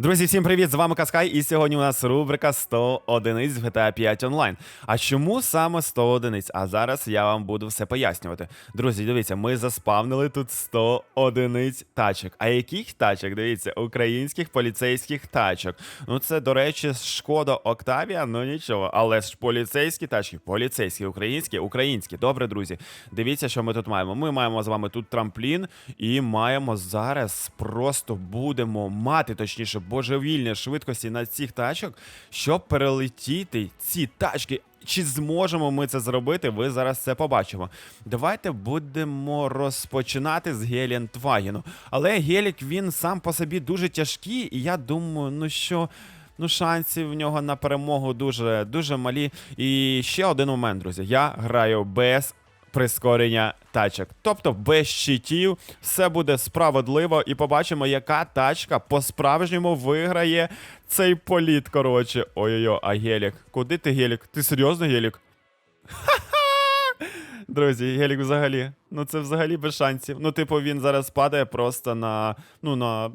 Друзі, всім привіт! З вами Каскай, і сьогодні у нас рубрика 100 одиниць в GTA 5 онлайн. А чому саме 100 одиниць? А зараз я вам буду все пояснювати. Друзі, дивіться, ми заспавнили тут 100 одиниць тачок. А яких тачок? Дивіться, українських поліцейських тачок. Ну це, до речі, шкода Октавія, ну нічого. Але ж поліцейські тачки, поліцейські, українські, українські. Добре, друзі. Дивіться, що ми тут маємо. Ми маємо з вами тут трамплін, і маємо зараз просто будемо мати, точніше, божевільні швидкості на цих тачок, щоб перелетіти ці тачки. Чи зможемо ми це зробити? Ви зараз це побачимо. Давайте будемо розпочинати з Гелієнтвагену. Але Гелік він сам по собі дуже тяжкий, і я думаю, ну що. Ну, шанси в нього на перемогу дуже дуже малі. І ще один момент, друзі. Я граю без прискорення тачок. Тобто без щитів, все буде справедливо, і побачимо, яка тачка по-справжньому виграє цей політ. Коротше. Ой-ой-ой, а Гелік. Куди ти Гелік? Ти серйозно, Гелік? Друзі, Гелік взагалі. Ну це взагалі без шансів. Ну, типу, він зараз падає просто на. Ну, на.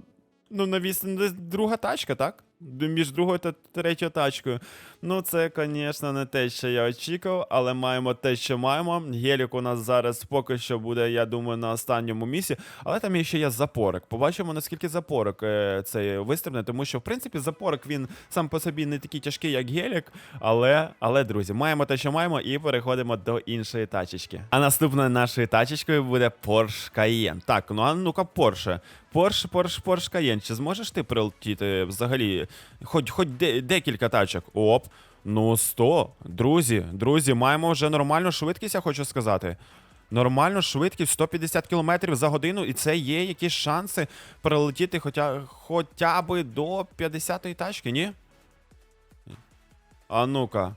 Ну, на десь друга тачка, так? Між другою та третьою тачкою. Ну, це, звісно, не те, що я очікував, але маємо те, що маємо. Гелік у нас зараз поки що буде, я думаю, на останньому місці. Але там є ще є запорок. Побачимо, наскільки запорок е, цей вистрибне, тому що, в принципі, запорок він сам по собі не такий тяжкий, як гелік. Але, але, друзі, маємо те, що маємо, і переходимо до іншої тачечки. А наступною нашою тачечкою буде Porsche Cayenne. Так, ну а ну-ка, Porsche. Porsche, Porsche, Porsche Cayenne. Чи зможеш ти прилетіти взагалі? Хоч, хоч де, декілька тачок. Оп. Ну, 100. Друзі, друзі, маємо вже нормальну швидкість, я хочу сказати. Нормальну швидкість 150 км за годину, і це є якісь шанси перелетіти хоча, хоча би до 50-ї тачки, ні? А ну-ка.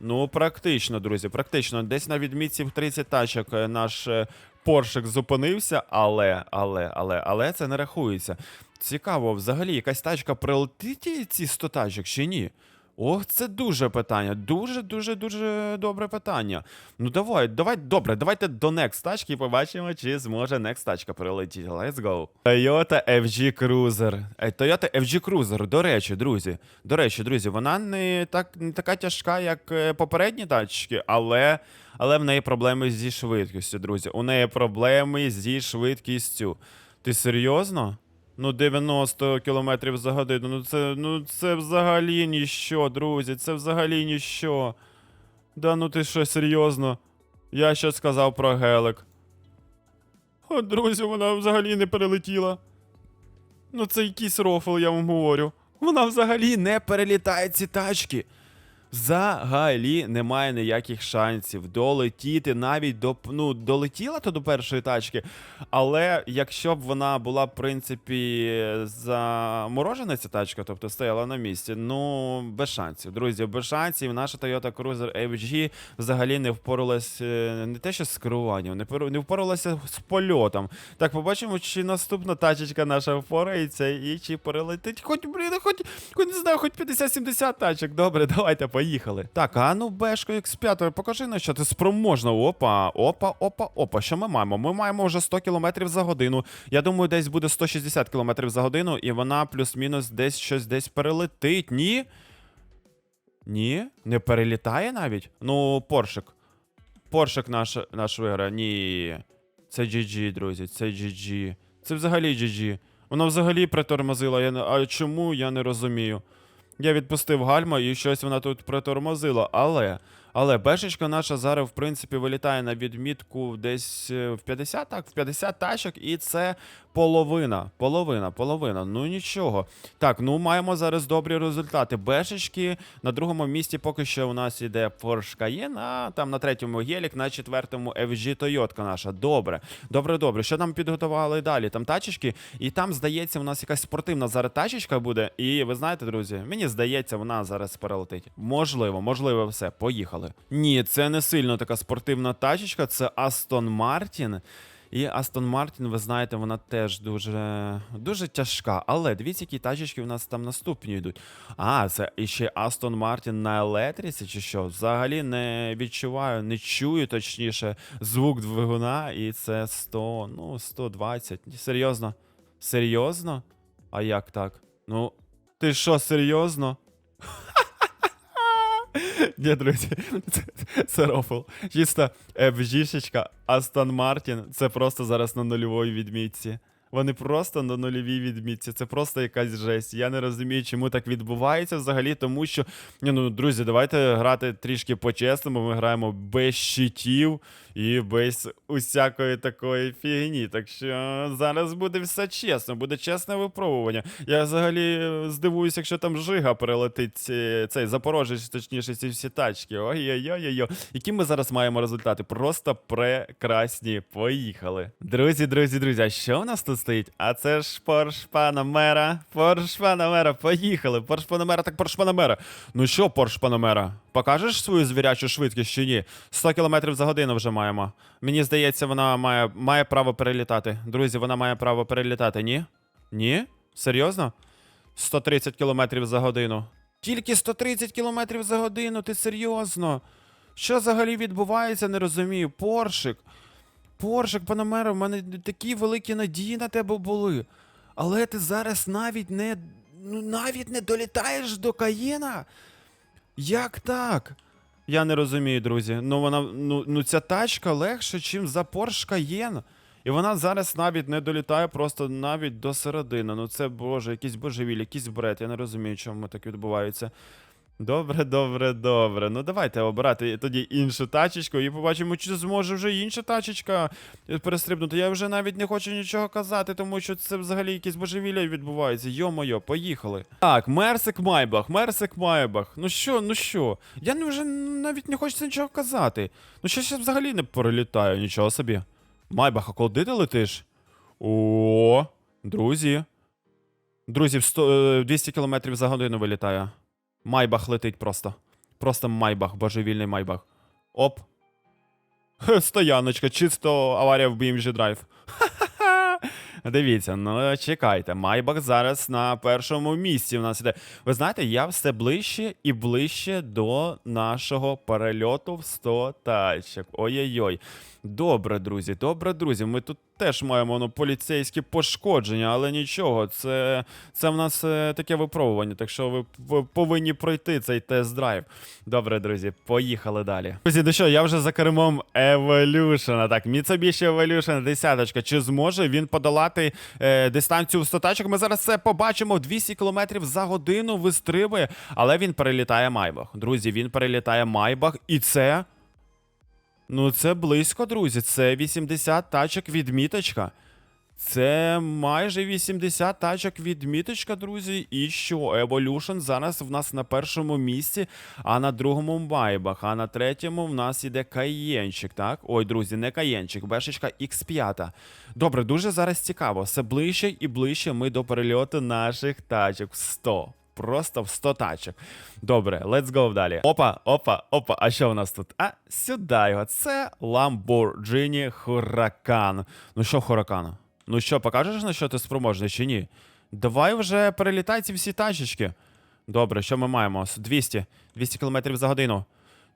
Ну, практично, друзі, практично. Десь на відмітці в 30 тачок е, наш е, поршик зупинився, але, але, але, але це не рахується. Цікаво, взагалі, якась тачка прилетить ці 100 тачок чи ні? Ох, це дуже питання. Дуже, дуже, дуже добре питання. Ну давай, давай, добре, давайте до Next тачки і побачимо, чи зможе Next тачка прилетіти. Let's go. Toyota FG Cruiser. Е, Toyota FG Cruiser, до речі, друзі. До речі, друзі, вона не так не така тяжка, як е, попередні тачки, але. Але в неї проблеми зі швидкістю, друзі. У неї проблеми зі швидкістю. Ти серйозно? Ну, 90 км за годину. Ну це, ну це взагалі ніщо, друзі. Це взагалі ніщо. Да ну ти що, серйозно? Я ще сказав про гелик. О, друзі, вона взагалі не перелетіла. Ну, це якийсь рофл, я вам говорю. Вона взагалі не перелітає ці тачки. Взагалі немає ніяких шансів долетіти навіть до ну, долетіла то до першої тачки. Але якщо б вона була, в принципі, заморожена ця тачка, тобто стояла на місці, ну без шансів. Друзі, без шансів. Наша Toyota Cruiser FG взагалі не впоралась е, не те, що з керуванням, не впоралася з польотом. Так, побачимо, чи наступна тачечка наша впорається і чи перелетить. Хоч, блін, хоч, хоч не знаю, хоч 50-70 тачок. Добре, давайте поїхали. Так, а ну Бешко X5, покажи на що ти спроможна. Опа, опа, опа, опа. Що ми маємо? Ми маємо вже 100 км за годину. Я думаю, десь буде 160 км за годину, і вона плюс-мінус десь щось десь перелетить. Ні? Ні? Не перелітає навіть? Ну, поршик. Поршик наш, наш виграє. Ні. Це GG, друзі, це GG. Це взагалі GG. Вона взагалі притормозила. Я. А чому я не розумію? Я відпустив гальма і щось вона тут притормозила. Але, але бешечка наша зараз, в принципі, вилітає на відмітку десь е, в 50, так, в 50 тачок, і це половина. Половина, половина. Ну нічого. Так, ну маємо зараз добрі результати. Бешечки. На другому місці поки що у нас іде Porsche Cayenne, а там на третьому гелік, на четвертому FG Toyota наша. Добре. Добре, добре. Що нам підготували далі? Там тачечки, і там, здається, у нас якась спортивна зараз тачечка буде. І ви знаєте, друзі, мені здається, вона зараз перелетить. Можливо, можливо, все. Поїхали. Ні, це не сильно така спортивна тачечка, це Aston Martin. І Астон Мартін, ви знаєте, вона теж дуже дуже тяжка. Але дивіться, які тачечки в нас там наступні йдуть. А, це іще Астон Мартін на електриці, чи що? Взагалі не відчуваю, не чую точніше звук двигуна, і це 100, ну, 120. Серйозно? Серйозно? А як так? Ну, Ти що, серйозно? Ні, друзі, це, це рофл. Чисто FG-шечка, Астон Мартін, це просто зараз на нульовій відмітці. Вони просто на нульовій відмітці. Це просто якась жесть. Я не розумію, чому так відбувається взагалі, тому що, ні, ну, друзі, давайте грати трішки по-чесному. Ми граємо без щитів і без усякої такої фігні. Так що зараз буде все чесно, буде чесне випробування. Я взагалі е, здивуюся, якщо там Жига перелетить цей Запорожець, точніше, ці всі тачки. Ой-ой-ой-ой. Які ми зараз маємо результати? Просто прекрасні. Поїхали. Друзі, друзі, друзі, а що у нас тут стоїть? А це ж Порш Панамера. Порш Панамера, поїхали. Порш Панамера, так Порш Панамера. Ну що, Порш Панамера, покажеш свою звірячу швидкість чи ні? 100 км за годину вже маємо. Мені здається, вона має, має право перелітати. Друзі, вона має право перелітати, ні? Ні? Серйозно? 130 км за годину. Тільки 130 км за годину, ти серйозно? Що взагалі відбувається, не розумію. Поршик. Поршик, Панамера, в мене такі великі надії на тебе були. Але ти зараз навіть не. Ну, навіть не долітаєш до Каєна? Як так? Я не розумію, друзі. Ну вона. Ну, ну ця тачка легше, ніж за Porsche Cayenne. І вона зараз навіть не долітає просто навіть до середини. Ну це боже, якийсь божевіль, якийсь бред. Я не розумію, чому так відбувається. Добре, добре, добре. Ну давайте обирати тоді іншу тачечку і побачимо, чи зможе вже інша тачечка перестрибнути. Я вже навіть не хочу нічого казати, тому що це взагалі якесь божевілля відбувається. Йо-моє, поїхали. Так, Мерсик Майбах, Мерсик Майбах. Ну що, ну що? Я вже навіть не хочеться нічого казати. Ну що я взагалі не перелітаю, нічого собі. Майбах, а куди ти летиш? О, друзі. Друзі, в 100, е, 200 км за годину вилітає. Майбах летить просто. Просто майбах, божевільний майбах. Оп. Стояночка, чисто аварія в BMG Drive. Дивіться, ну чекайте, Майбах зараз на першому місці в нас іде. Ви знаєте, я все ближче і ближче до нашого перельоту в 100 тачок. Ой-ой-ой. Добре, друзі, добре, друзі. Ми тут теж маємо ну, поліцейські пошкодження, але нічого, це, це в нас е, таке випробування, так що ви, ви повинні пройти цей тест-драйв. Добре, друзі, поїхали далі. Друзі, ну що, я вже за кермом Evolution. Так, Mitsubishi Evolution десяточка. Чи зможе він подолати е, дистанцію в 100 тачок? Ми зараз це побачимо. 200 км за годину вистрибує, але він перелітає Майбах. Друзі, він перелітає Майбах, і це. Ну, це близько, друзі. Це 80 тачок відміточка. Це майже 80 тачок відміточка, друзі. І що? Evolution зараз в нас на першому місці, а на другому Майбах, а на третьому в нас іде Каєнчик, так? Ой, друзі, не Каєнчик, бешечка X5. Добре, дуже зараз цікаво. Все ближче і ближче ми до перельоту наших тачок 100. Просто в 100 тачок. Добре, let's go далі. Опа, опа, опа. А що у нас тут? А, сюди його. Це Lamborghini Huracan. Ну що, Huracan? Ну що, покажеш, на що ти спроможний чи ні? Давай вже перелітай ці всі тачечки. Добре, що ми маємо? 200. 200 км за годину.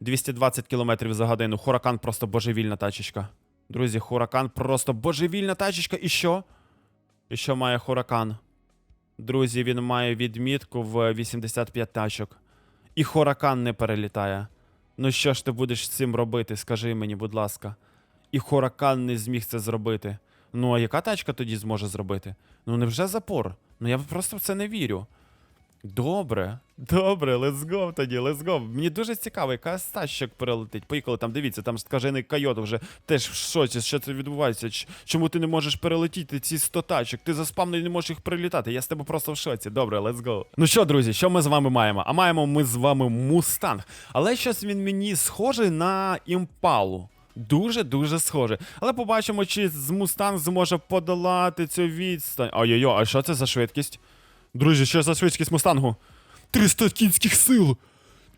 220 км за годину. Huracan просто божевільна тачечка. Друзі, Huracan просто божевільна тачечка. І що? І що має Huracan? Друзі, він має відмітку в 85 тачок. І Хоракан не перелітає. Ну що ж ти будеш з цим робити, скажи мені, будь ласка. І Хоракан не зміг це зробити. Ну, а яка тачка тоді зможе зробити? Ну невже запор? Ну я просто в це не вірю. Добре, добре, let's go тоді, let's go. Мені дуже цікаво, яка з тачок перелетить. Поїхали там, дивіться, там скажений койот вже теж в шоці, що це відбувається. Чому ти не можеш перелетіти ці 100 тачок? Ти заспавний не можеш їх перелітати. Я з тебе просто в шоці. Добре, let's go. Ну що, друзі, що ми з вами маємо? А маємо ми з вами мустанг. Але щось він мені схожий на імпалу. Дуже-дуже схоже. Але побачимо, чи з Мустанг зможе подолати цю відстань. Ой-ой-ой, а що це за швидкість? Друзі, що за швидкість Мустангу? 300 кінських сил!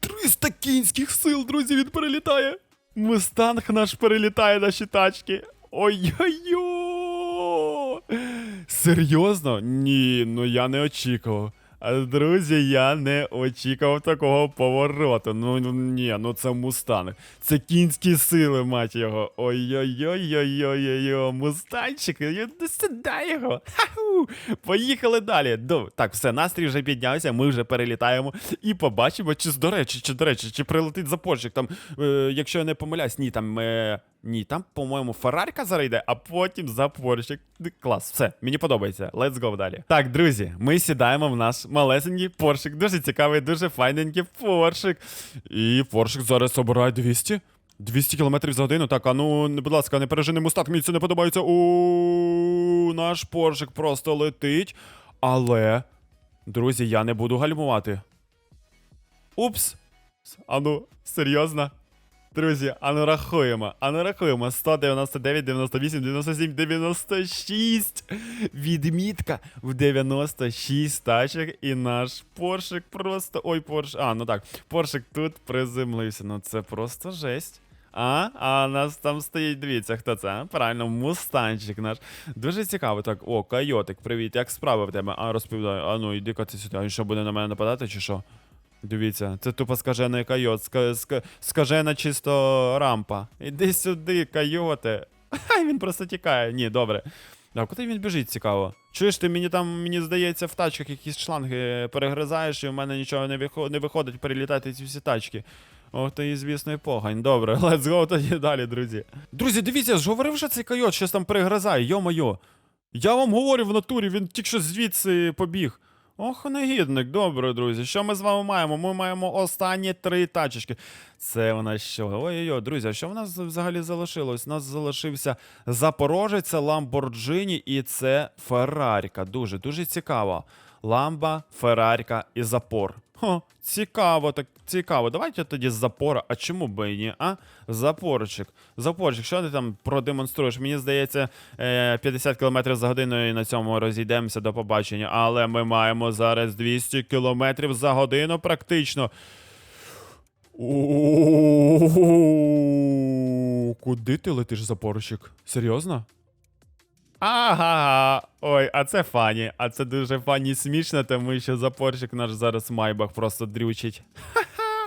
300 кінських сил, друзі, він перелітає! Мустанг наш перелітає наші тачки. Ой-ой-ой! Серйозно? Ні, ну я не очікував. Друзі, я не очікував такого повороту. Ну ну, ні, ну це мустанг. Це кінські сили, мать його. Ой-ой-ой-ой-ой-ой, мустанчик, сюди його. Ха-ху. Поїхали далі. Так, все, настрій вже піднявся, ми вже перелітаємо і побачимо, чи до речі, чи до речі, чи прилетить запорчик. Там, е, якщо я не помиляюсь, ні, там. Е, ні, там, по-моєму, Феррарка зараз йде, а потім запорчик. Клас, все, мені подобається. Let's go далі. Так, друзі, ми сідаємо в наш малесенький поршик. Дуже цікавий, дуже файненький поршик. І поршик зараз обирає 200. 200 км за годину. Так, а ну, будь ласка, не пережини мустак, мені це не подобається. Наш поршик просто летить. Але, друзі, я не буду гальмувати. Упс. Ану, серйозно? Друзі, ану рахуємо, ану рахуємо. 199, 98, 97, 96. Відмітка в 96 тачок. І наш поршик просто. Ой, порш. А, ну так, поршик тут приземлився. Ну це просто жесть. А, а у нас там стоїть, дивіться, хто це? Правильно, мустанчик наш. Дуже цікаво. Так, о, койотик, привіт, як справи в тебе? А, розповідаю, а ну, іди-ка ти сюди. А він що буде на мене нападати, чи що? Дивіться, це тупо скажений койот, ска, ска, скажена чисто рампа. Іди сюди, койоте. Хай він просто тікає. Ні, добре. А куди він біжить, цікаво? Чуєш, ти мені там, мені здається, в тачках якісь шланги перегризаєш, і в мене нічого не виходить перелітати ці всі тачки. Ох, ти і звісно, і погань. Добре, let's go тоді далі, друзі. Друзі, дивіться, ж говорив, що цей койот щось там перегризає, йо-моє. Я вам говорю в натурі, він тільки що звідси побіг. Ох, негідник, добре, друзі. Що ми з вами маємо? Ми маємо останні три тачечки. Це у нас що? Ой-ой-ой, друзі, а що в нас взагалі залишилось? У нас залишився Запорожець, це Ламборджині і це Ферраріка. Дуже, дуже цікаво. Ламба, Ферраріка і Запор. Хо, цікаво, так цікаво. Давайте тоді з запора. А чому би і ні? А? Запорчик. Запорчик, що ти там продемонструєш? Мені здається, е, 50 км за годину і на цьому розійдемося до побачення. Але ми маємо зараз 200 км за годину практично. Куди ти летиш, запорщик? Серйозно? Ага, ой, а це фані. А це дуже фані смішно, тому що запорщик наш зараз Майбах просто дрючить.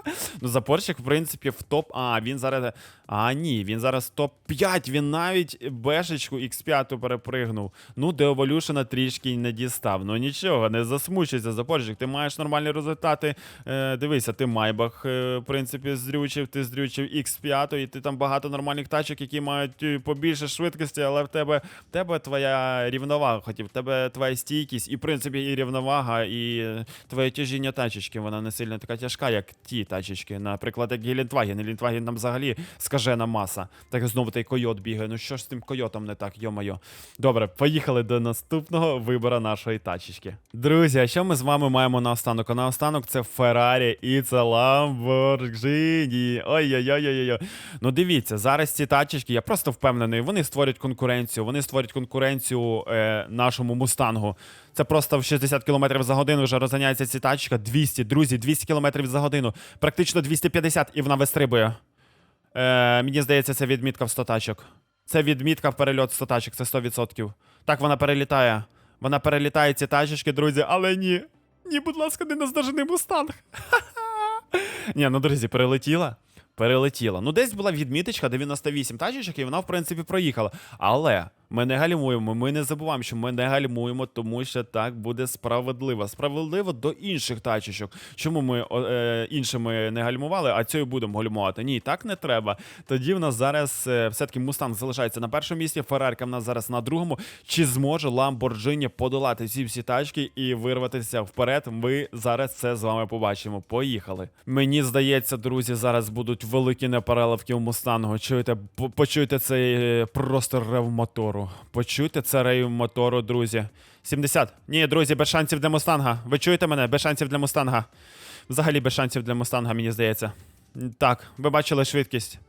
Ну, запорщик, в принципі, в топ. А, він зараз. А, ні, він зараз топ-5. Він навіть бешечку X5 перепригнув. Ну, до Evolution трішки не дістав. Ну нічого, не засмучуйся, запорщик. Ти маєш нормальні результати. Е, дивися, ти Майбах, е, в принципі, здрючив, ти здрючив X5, і ти там багато нормальних тачок, які мають е, побільше швидкості, але в тебе, в тебе твоя рівновага, хотів, в тебе твоя стійкість, і в принципі і рівновага, і е, твоє тяжіння тачечки, вона не сильно така тяжка, як ті тачечки. Наприклад, як Гелендваген. Гелендваген там взагалі скажена маса. Так знову той койот бігає. Ну що ж з тим койотом не так, йо-моє. Добре, поїхали до наступного вибору нашої тачечки. Друзі, а що ми з вами маємо на останок? А на останок це Феррарі і це Lamborghini. Ой-ой-ой-ой-ой. Ну дивіться, зараз ці тачечки, я просто впевнений, вони створять конкуренцію. Вони створять конкуренцію е, нашому мустангу. Це просто в 60 км за годину вже розганяється ці тачка. 200, друзі, 200 км за годину. Практично 250 і вона вистрибує. Е, мені здається, це відмітка в 100 тачок. Це відмітка в перельот 100 тачок, це 100%. Так, вона перелітає. Вона перелітає ці тачечки, друзі, але ні. Ні, будь ласка, не наздожений мустанг. Ні, ну друзі, перелетіла. Перелетіла. Ну, десь була відміточка 98 тачечок, і вона, в принципі, проїхала. Але ми не гальмуємо, ми не забуваємо, що ми не гальмуємо, тому що так буде справедливо. Справедливо до інших тачечок. Чому ми е, іншими не гальмували, а цією будемо гальмувати? Ні, так не треба. Тоді в нас зараз е, все-таки Мустанг залишається на першому місці, Феррарка в нас зараз на другому. Чи зможе Lamborghini подолати ці всі тачки і вирватися вперед? Ми зараз це з вами побачимо. Поїхали. Мені здається, друзі, зараз будуть великі непереливки в Мустангу. Чуєте, По- почуєте цей е, просто рев мотору. Почуєте це рев мотору, друзі. 70. Ні, друзі, без шансів для Мустанга. Ви чуєте мене? Без шансів для Мустанга. Взагалі без шансів для Мустанга, мені здається. Так, ви бачили швидкість.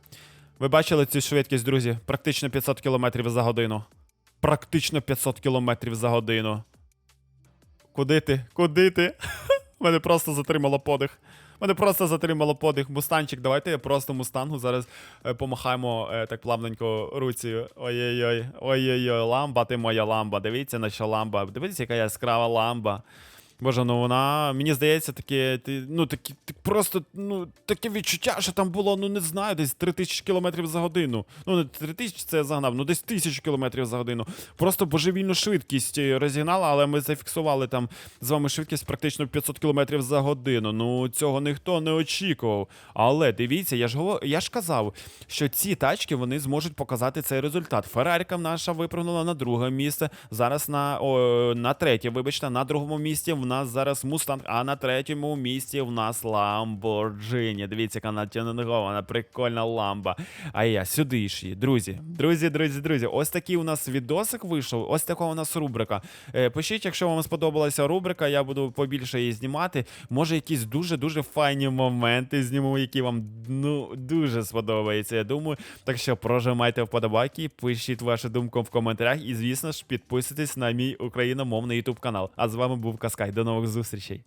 Ви бачили цю швидкість, друзі? Практично 500 км за годину. Практично 500 км за годину. Куди ти? Куди ти? Мене просто затримало подих. Мене просто затримало подих. Мустанчик, давайте я просто мустангу зараз е, помахаємо е, так плавненько руці. Ой-ой-ой, ой-ой-ой, ламба, ти моя ламба. Дивіться наша ламба. Дивіться, яка яскрава ламба. Боже, ну вона, мені здається, таке, ти, ну, такі, просто, ну, таке відчуття, що там було, ну не знаю, десь 3000 км за годину. Ну, не 3000 це я загнав, ну десь 1000 км за годину. Просто божевільну швидкість е, розігнала, але ми зафіксували там з вами швидкість практично 500 км за годину. Ну, цього ніхто не очікував. Але дивіться, я ж говор... я ж казав, що ці тачки вони зможуть показати цей результат. Ферраріка наша випрыгнула на друге місце. Зараз на, о, на третє, вибачте, на другому місці нас зараз Мустанг, а на третьому місці в нас Lamborghini. Дивіться, яка прикольна ламба. А я сюди ж її. Друзі, друзі, друзі, друзі. Ось такий у нас відосик вийшов. Ось така у нас рубрика. Е, пишіть, якщо вам сподобалася рубрика, я буду побільше її знімати. Може, якісь дуже-дуже файні моменти зніму, які вам ну дуже сподобаються. Я думаю. Так що прожимайте вподобайки, пишіть вашу думку в коментарях і, звісно ж, підписуйтесь на мій україномовний YouTube канал. А з вами був Каскай. До нових зустрічей.